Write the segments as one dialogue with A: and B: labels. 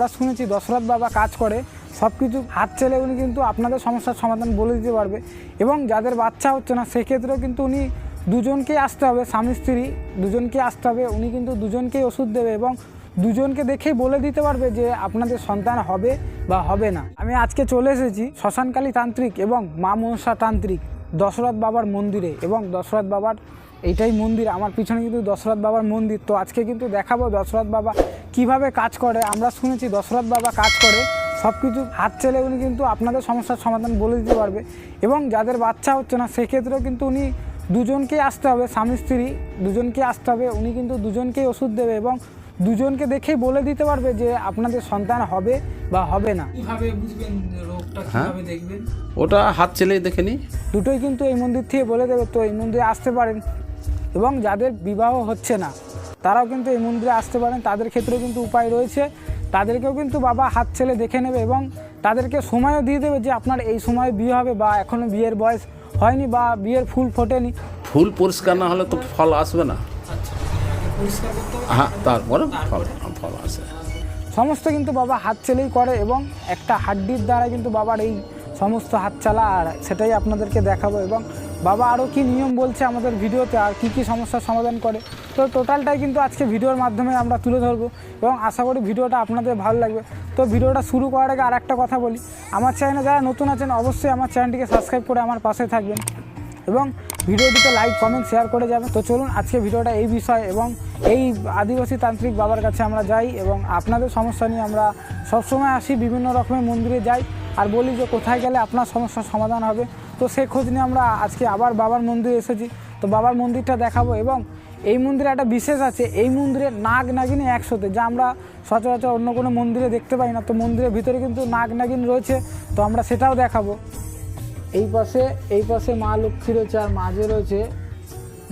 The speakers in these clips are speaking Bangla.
A: আমরা শুনেছি দশরথ বাবা কাজ করে সব কিছু হাত চেলে উনি কিন্তু আপনাদের সমস্যার সমাধান বলে দিতে পারবে। এবং যাদের বাচ্চা হচ্ছে না, সেক্ষেত্রেও কিন্তু উনি দুজনকেই আসতে হবে, স্বামী স্ত্রী দুজনকে আসতে হবে, উনি কিন্তু দুজনকেই ওষুধ দেবে এবং দুজনকে দেখেই বলে দিতে পারবে যে আপনাদের সন্তান হবে বা হবে না। আমি আজকে চলে এসেছি শ্মশানকালী তান্ত্রিক এবং মা মনসা তান্ত্রিক দশরথ বাবার মন্দিরে এবং দশরথ বাবার এইটাই মন্দির। আমার পিছনে কিন্তু দশরথ বাবার মন্দির। তো আজকে কিন্তু দেখাবো দশরথ বাবা কীভাবে কাজ করে। আমরা শুনেছি দশরথ বাবা কাজ করে সব কিছু হাত চেলে উনি কিন্তু আপনাদের সমস্যার সমাধান বলে দিতে পারবে। এবং যাদের বাচ্চা হচ্ছে না সেক্ষেত্রেও কিন্তু উনি দুজনকেই আসতে হবে স্বামী স্ত্রী দুজনকে আসতে হবে উনি কিন্তু দুজনকেই ওষুধ দেবে এবং দুজনকে দেখেই বলে দিতে পারবে যে আপনাদের সন্তান হবে বা হবে না। কীভাবে বুঝবেন রোগটা কীভাবে দেখবেন?
B: ওটা হাত চেলেই দেখে নি।
A: দুটোই কিন্তু এই মন্দির থেকে বলে দেবে। তো এই মন্দিরে আসতে পারেন। এবং যাদের বিবাহ হচ্ছে না তারাও কিন্তু এই মন্দিরে আসতে পারেন। তাদের ক্ষেত্রেও কিন্তু উপায় রয়েছে। তাদেরকেও কিন্তু বাবা হাত ছেলে দেখে নেবে এবং তাদেরকে সময়ও দিয়ে দেবে যে আপনার এই সময় বিয়ে হবে বা এখনও বিয়ের বয়স হয়নি বা বিয়ের ফুল ফোটেনি।
B: ফুল পরিষ্কার না হলে তো ফল আসবে না। হ্যাঁ তারপরে ফল ফল আসে।
A: সমস্ত কিন্তু বাবা হাত ছেলেই করে এবং একটা হাড্ডির দ্বারা কিন্তু বাবার এই সমস্ত হাত চালা আর সেটাই আপনাদেরকে দেখাবো এবং বাবা আরও কি নিয়ম বলছে আমাদের ভিডিওতে, আর কি কি সমস্যার সমাধান করে। তো টোটালটাই কিন্তু আজকে ভিডিওর মাধ্যমে আমরা তুলে ধরবো এবং আশা করি ভিডিওটা আপনাদের ভালো লাগবে। তো ভিডিওটা শুরু করার আগে আর একটা কথা বলি। আমার চ্যানেলে যারা নতুন আছেন, অবশ্যই আমার চ্যানেলটিকে সাবস্ক্রাইব করে আমার পাশে থাকবেন এবং ভিডিওটিতে লাইক কমেন্ট শেয়ার করে যাবেন। তো চলুন আজকে ভিডিওটা এই বিষয় এবং এই আদিবাসী তান্ত্রিক বাবার কাছে আমরা যাই এবং আপনাদের সমস্যা নিয়ে আমরা সবসময় আসি, বিভিন্ন রকমের মন্দিরে যাই। আর বলি যে কোথায় গেলে আপনার সমস্যার সমাধান হবে। তো সেই খোঁজ নিয়ে আমরা আজকে আবার বাবার মন্দিরে এসেছি। তো বাবার মন্দিরটা দেখাবো এবং এই মন্দিরে একটা বিশেষ আছে, এই মন্দিরে নাগ নাগিনী একসাথে, যা আমরা সচরাচর অন্য কোনো মন্দিরে দেখতে পাই না। তো মন্দিরের ভিতরে কিন্তু নাগ নাগিন রয়েছে, তো আমরা সেটাও দেখাবো। এই পাশে এই পাশে মা লক্ষ্মী রয়েছে আর মাঝে রয়েছে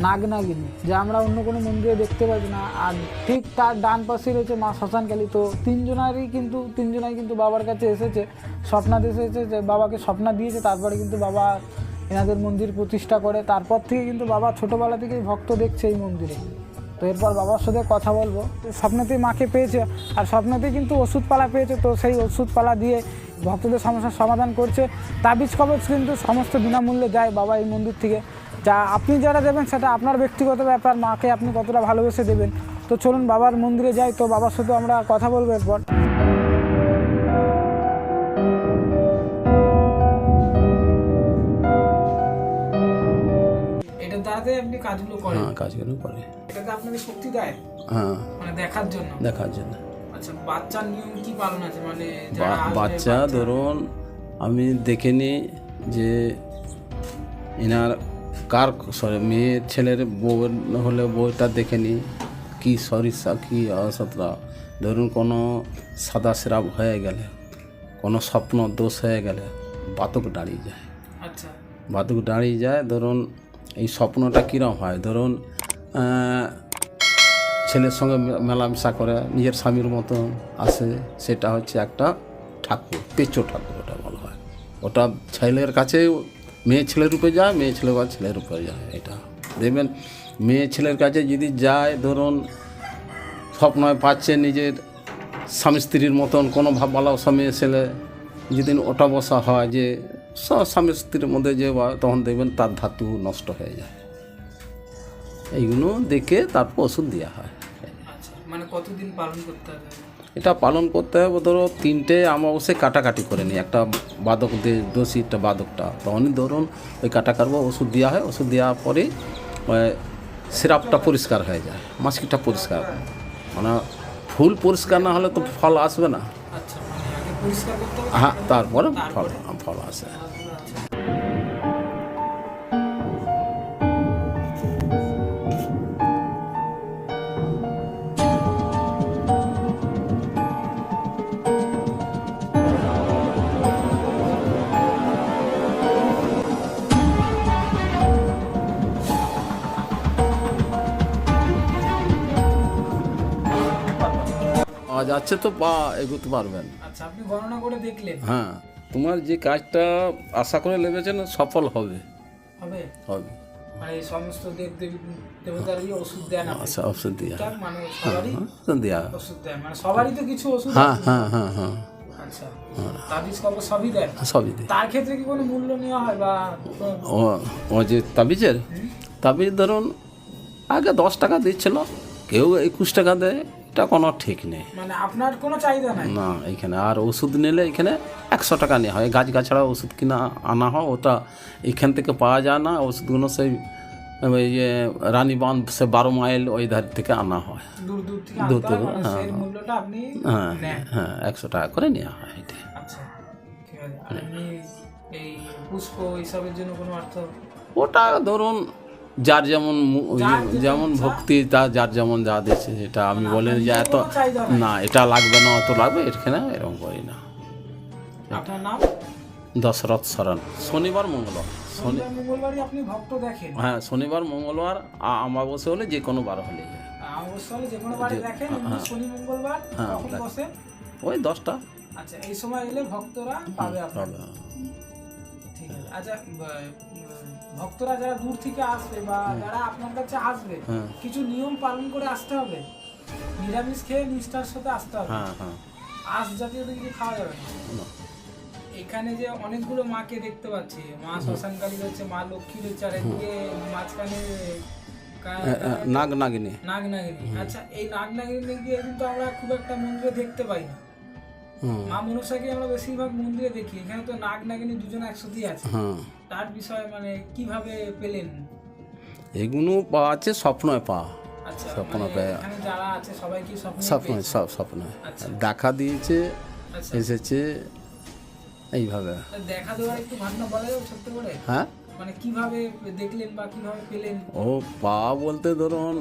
A: নাগনাগিনী, যা আমরা অন্য কোনো মন্দিরে দেখতে পাচ্ছি না। আর ঠিক তার ডান পাশে রয়েছে মা শ্মশানকালী তো তিনজনারই কিন্তু, তিনজনাই কিন্তু বাবার কাছে এসেছে স্বপ্নাতে এসেছে যে বাবাকে স্বপ্না দিয়েছে, তারপরে কিন্তু বাবা এনাদের মন্দির প্রতিষ্ঠা করে। তারপর থেকে কিন্তু বাবা ছোটোবেলা থেকেই ভক্ত দেখছে এই মন্দিরে। তো এরপর বাবার সাথে কথা বলব। স্বপ্নতেই মাকে পেয়েছে, আর স্বপ্নতেই কিন্তু ওষুধপালা পেয়েছে। তো সেই ওষুধপালা দিয়ে ভক্তদের সমস্যার সমাধান করছে। তাবিজ কবচ কিন্তু সমস্ত বিনামূল্যে যায় বাবা এই মন্দির থেকে। যা আপনি যারা দেবেন সেটা আপনার ব্যক্তিগত ব্যাপার মাকে আপনি কতটা ভালোবেসে দেবেন। তো চলুন বাবার মন্দিরে যাই তো বাবার সাথে আমরা কথা বলব এরপর। আপনি কাজগুলো করেন?
B: হ্যাঁ কাজগুলো করে।
A: এটাতে আপনাকে শক্তি দেয়?
B: হ্যাঁ।
A: মানে দেখার জন্য?
B: দেখার জন্য।
A: আচ্ছা বাচ্চার নিয়ম কি পালন আছে? মানে
B: বাচ্চা ধরুন আমি দেখে নিই যে এনার কার সরি মেয়ে ছেলের বউ হলে বউটা দেখে নিই কী সরিষা কী অসতরা ধরুন কোনো সাদা সেরাপ হয়ে গেলে কোনো স্বপ্ন দোষ হয়ে গেলে বাতক দাঁড়িয়ে যায়।
A: আচ্ছা।
B: বাতুক দাঁড়িয়ে যায় ধরুন এই স্বপ্নটা কীরকম হয়? ধরুন ছেলের সঙ্গে মেলামেশা করে নিজের স্বামীর মতন আসে সেটা হচ্ছে একটা ঠাকুর পেঁচো ঠাকুর ওটা বলা হয়। ওটা ছেলের কাছে মেয়ে ছেলের রূপে যায়, মেয়ে ছেলে বা ছেলের রূপে যায়, এটা। দেখবেন, মেয়ে ছেলের কাছে যদি যায়, ধরুন স্বপ্নয় পাচ্ছে নিজের স্বামী স্ত্রীর মতন, কোনো ভাববালাও স্বামী ছেলে যেদিন ওটা বসা হয় যে স্বামী স্ত্রীর মধ্যে যে তখন দেখবেন তার ধাতু নষ্ট হয়ে যায়। এইগুলো দেখে তারপর ওষুধ দেওয়া হয়।
A: আচ্ছা মানে কতদিন পালন করতে হবে?
B: এটা পালন করতে হবে ধরো তিনটে অবশ্যই কাটাকাটি করে নিই। একটা বাদক দিয়ে দোষী একটা বাদকটা। তখনই ধরুন ওই কাটা কাটবো ওষুধ দেওয়া হয় ওষুধ দেওয়ার পরে সিরাপটা পরিষ্কার হয়ে যায় মাছকিটা পরিষ্কার মানে ফুল পরিষ্কার না হলে তো ফল আসবে না।
A: আচ্ছা মানে
B: হ্যাঁ তারপরে ফল ফল আসে। যাচ্ছে তো বা এগোতে পারবেন।
A: আচ্ছা আপনি গণনা করে দেখলেন?
B: হ্যাঁ তোমার যে কাজটা আশা করে লেগেছেন সফল হবে।
A: হবে?
B: হবে।
A: মানে সমস্ত দেব দেবী দেবতার ওষুধ দেন
B: আচ্ছা ওষুধ দিয়া?
A: মানে সবারই
B: ওষুধ দিয়া।
A: ওষুধ দেন। মানে সবারই তো কিছু ওষুধ
B: হ্যাঁ হ্যাঁ হ্যাঁ হ্যাঁ।
A: আচ্ছা তাবিজ কবর সবই দেন?
B: সবই দিই
A: তার ক্ষেত্রে কি কোনো মূল্য নেওয়া হয় বা
B: ও ও যে তাবিজের তাবিজ ধরুন আগে দশ টাকা দিচ্ছিল কেউ একুশ টাকা দেয় এটা কোনো ঠিক নেই।
A: মানে আপনার কোনো চাহিদা নাই?
B: না এখানে আর ওষুধ নিলে এখানে একশো টাকা নেওয়া হয়। গাছ গাছড়া ওষুধ কিনা আনা হয় ওটা এখান থেকে পাওয়া যায় না। ওষুধগুলো সেই ওই যে রানীবাঁধ সে বারো মাইল ওই ধার থেকে আনা হয়।
A: দূর থেকে হয় মানে
B: হ্যাঁ, হ্যাঁ হ্যাঁ একশো টাকা করে নেওয়া হয় এটা।
A: আচ্ছা
B: ওটা ধরুন যার যেমন
A: যেটা
B: যেমন ভক্তি তা যার যেমন যা দিচ্ছে সেটা আমি বলেন যে এত। না। এটা লাগবে না অত লাগবে এখানে এরকম করি না।
A: আপনার নাম?
B: দশরথ সরণ শনিবার মঙ্গলবার। শনি
A: শনিবার মঙ্গলবারই আপনি ভক্ত দেখেন।
B: হ্যাঁ শনিবার মঙ্গলবার আমাবস্যা হলে যে কোনো বার হয়।
A: হলে যে কোনো বারে দেখেন শনি মঙ্গলবার
B: হ্যাঁ,
A: বসে
B: ওই দশটা।
A: আচ্ছা এই সময় এলে ভক্তরা পাবে আপনার আচ্ছা ভক্তরা যারা দূর থেকে আসবে বা যারা আপনার কাছে আসবে
B: হ্যাঁ।
A: কিছু নিয়ম পালন করে আসতে হবে। নিরামিষ খেয়ে নিষ্ঠার সাথে আসতে হবে।
B: হ্যাঁ হ্যাঁ।
A: আঁশ জাতীয় কিছু খাওয়া যাবে না। এখানে যে অনেকগুলো মাকে দেখতে পাচ্ছি মা শ্মশানকালী রয়েছে মা লক্ষ্মী রয়েছে আর এদিকে মাঝখানে
B: নাগ নাগিনী।
A: নাগ নাগিনী। আচ্ছা এই নাগ নাগিনী গিয়ে কিন্তু আমরা খুব একটা মন্দিরে দেখতে পাই না। মা মনসাকে আমরা বেশিরভাগ মন্দিরে দেখি। এখানে তো নাগ নাগিনী দুজন একসাথেই আছে।
B: হ্যাঁ
A: তার বিষয়ে মানে কীভাবে পেলেন?
B: এগুলো পাওয়া আছে স্বপ্নয় পাওয়া।
A: আচ্ছা
B: স্বপ্ন
A: মানে কি স্বপ্ন
B: স্বপ্ন সব স্বপ্ন
A: আচ্ছা।
B: দেখা দিয়েছে
A: আচ্ছা।
B: এসেছে এইভাবে।
A: দেখা দেওয়ার একটু ঘটনা বলা যাবে ছোট্ট করে।
B: হ্যাঁ?
A: মানে কীভাবে দেখলেন বা কীভাবে পেলেন?
B: ও পাওয়া বলতে ধরুন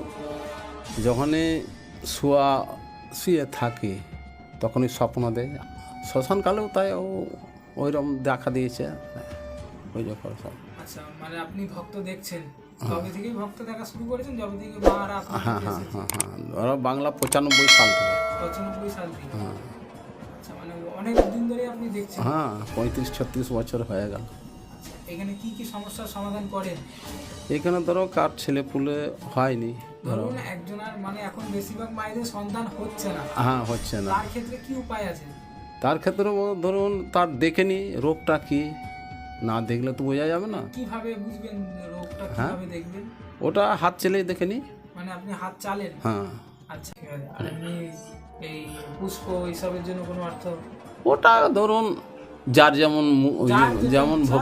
B: যখনই শুয়া শুয়ে থাকি তখনই স্বপ্ন দেয়। শ্মশানকালেও তাই ও ওইরকম দেখা দিয়েছে। ওই যখন সব
A: আচ্ছা মানে আপনি ভক্ত দেখছেন। তবে থেকেই ভক্ত দেখা শুরু করেছেন? যবে থেকে মারা
B: হ্যাঁ হ্যাঁ হ্যাঁ হ্যাঁ। ওরা বাংলা পঁচানব্বই সাল থেকে।
A: পঁচানব্বই সাল থেকে।
B: হ্যাঁ।
A: আচ্ছা মানে অনেক দিন ধরে আপনি দেখছেন।
B: হ্যাঁ পঁয়ত্রিশ ছত্রিশ বছর হয়ে গেল।
A: এখানে কি কি সমস্যার সমাধান করেন?
B: এখানে ধরো কার ছেলে পুলে হয়নি
A: ধরুন একজনের মানে এখন বেশিরভাগ মায়েদের সন্তান হচ্ছে না।
B: হ্যাঁ হচ্ছে না।
A: তার ক্ষেত্রে কি উপায় আছে?
B: তার ক্ষেত্রে ধরুন তার দেখেনি রোগটা কি? না দেখলে তো বোঝা যাবে না।
A: কীভাবে বুঝবেন রোগটা
B: হ্যাঁ।
A: কীভাবে দেখবেন?
B: ওটা হাত চেলেই দেখেনি
A: মানে আপনি হাত চালেন?
B: হ্যাঁ।
A: আচ্ছা ঠিক আছে। আর এমনি এই পুষ্প এইসবের জন্য কোনো অর্থ?
B: ওটা ধরুন যার যেমন মু-
A: যার যেটা
B: যেমন। ভক্তি